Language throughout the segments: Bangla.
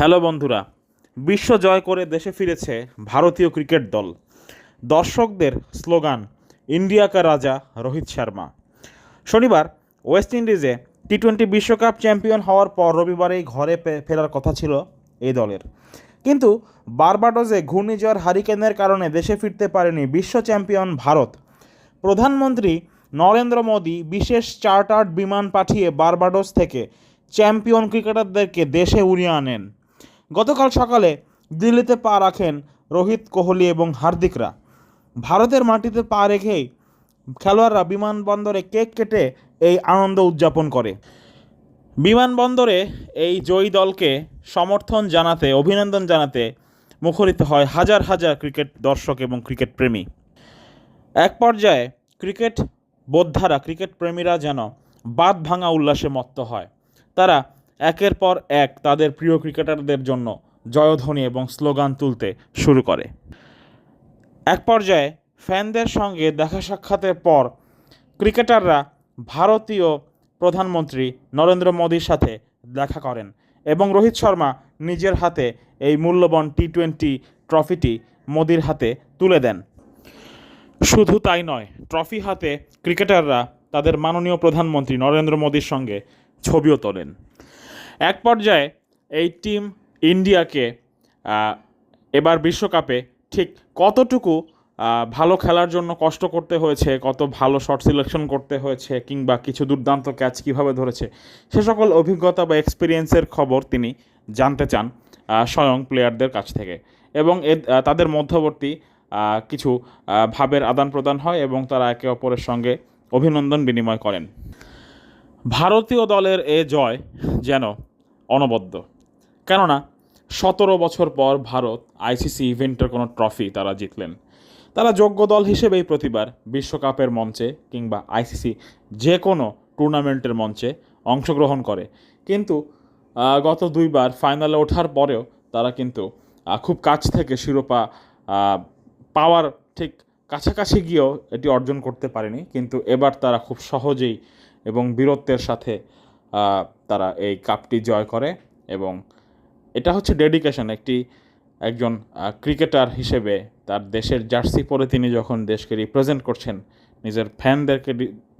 হ্যালো বন্ধুরা, বিশ্ব জয় করে দেশে ফিরেছে ভারতীয় ক্রিকেট দল। দর্শকদের স্লোগান, ইন্ডিয়া কা রাজা রোহিত শর্মা শনিবার ওয়েস্ট ইন্ডিজে টি টোয়েন্টি বিশ্বকাপ চ্যাম্পিয়ন হওয়ার পর রবিবারেই ঘরে ফেরার কথা ছিল এই দলের। কিন্তু বারবাডোজে ঘূর্ণিঝড় হারিকেনের কারণে দেশে ফিরতে পারেনি বিশ্ব চ্যাম্পিয়ন ভারত। প্রধানমন্ত্রী নরেন্দ্র মোদী বিশেষ চার্টার্ড বিমান পাঠিয়ে বারবাডোস থেকে চ্যাম্পিয়ন ক্রিকেটারদেরকে দেশে উড়িয়ে আনেন। গতকাল সকালে দিল্লিতে পা রাখেন রোহিত কোহলি এবং হার্দিকরা। ভারতের মাটিতে পা রেখেই খেলোয়াড়রা বিমানবন্দরে কেক কেটে এই আনন্দ উদযাপন করে। বিমানবন্দরে এই জয়ী দলকে সমর্থন জানাতে, অভিনন্দন জানাতে মুখরিত হয় হাজার হাজার ক্রিকেট দর্শক এবং ক্রিকেট প্রেমী। এক পর্যায়ে ক্রিকেট বোদ্ধারা, ক্রিকেট প্রেমীরা যেন বাদ ভাঙা উল্লাসে মত্ত হয়। তারা একের পর এক তাদের প্রিয় ক্রিকেটারদের জন্য জয়ধ্বনি এবং স্লোগান তুলতে শুরু করে। এক পর্যায়ে ফ্যানদের সঙ্গে দেখা সাক্ষাতের পর ক্রিকেটাররা ভারতীয় প্রধানমন্ত্রী নরেন্দ্র মোদীর সাথে দেখা করেন এবং রোহিত শর্মা নিজের হাতে এই মূল্যবান টি টোয়েন্টি ট্রফিটি মোদির হাতে তুলে দেন। শুধু তাই নয়, ট্রফি হাতে ক্রিকেটাররা তাদের মাননীয় প্রধানমন্ত্রী নরেন্দ্র মোদীর সঙ্গে ছবিও তোলেন। এক পর্যায়ে এই টিম ইন্ডিয়াকে এবার বিশ্বকাপে ঠিক কতটুকু ভালো খেলার জন্য কষ্ট করতে হয়েছে, কত ভালো শট সিলেকশন করতে হয়েছে, কিংবা কিছু দুর্দান্ত ক্যাচ কীভাবে ধরেছে, সে সকল অভিজ্ঞতা বা এক্সপিরিয়েন্সের খবর তিনি জানতে চান স্বয়ং প্লেয়ারদের কাছ থেকে। এবং তাদের মধ্যবর্তী কিছু ভাবের আদান প্রদান হয় এবং তারা একে অপরের সঙ্গে অভিনন্দন বিনিময় করেন। ভারতীয় দলের এ জয় যেন অনবদ্য। কেননা, সতেরো বছর পর ভারত আইসিসি ইভেন্টের কোনো ট্রফি তারা জিতলেন। তারা যোগ্য দল হিসেবেই প্রতিবার বিশ্বকাপের মঞ্চে কিংবা আইসিসি যে কোনো টুর্নামেন্টের মঞ্চে অংশগ্রহণ করে। কিন্তু গত দুইবার ফাইনালে ওঠার পরেও তারা কিন্তু খুব কাছ থেকে শিরোপা পাওয়ার ঠিক কাছাকাছি গিয়েও এটি অর্জন করতে পারেনি। কিন্তু এবার তারা খুব সহজেই এবং বীরত্বের সাথে তারা এই কাপটি জয় করে এবং এটা হচ্ছে ডেডিকেশন একটি একজন ক্রিকেটার হিসেবে তার দেশের জার্সি পরে তিনি যখন দেশকে রিপ্রেজেন্ট করছেন, নিজের ফ্যানদেরকে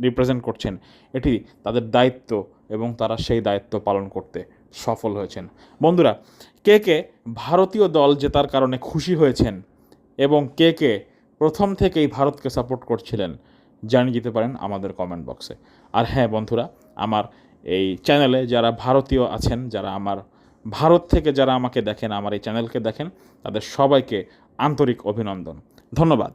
রিপ্রেজেন্ট করছেন, এটি তাদের দায়িত্ব এবং তারা সেই দায়িত্ব পালন করতে সফল হয়েছেন। বন্ধুরা, কে কে ভারতীয় দল জেতার কারণে খুশি হয়েছেন এবং কে কে প্রথম থেকেই ভারতকে সাপোর্ট করছিলেন, জানিয়ে দিতে পারেন আমাদের কমেন্ট বক্সে আর হ্যাঁ বন্ধুরা, আমার এই চ্যানেলে যারা ভারতীয় আছেন, যারা আমার ভারত থেকে যারা আমাকে দেখেন, আমার এই চ্যানেলকে দেখেন, তাদের সবাইকে আন্তরিক অভিনন্দন। ধন্যবাদ।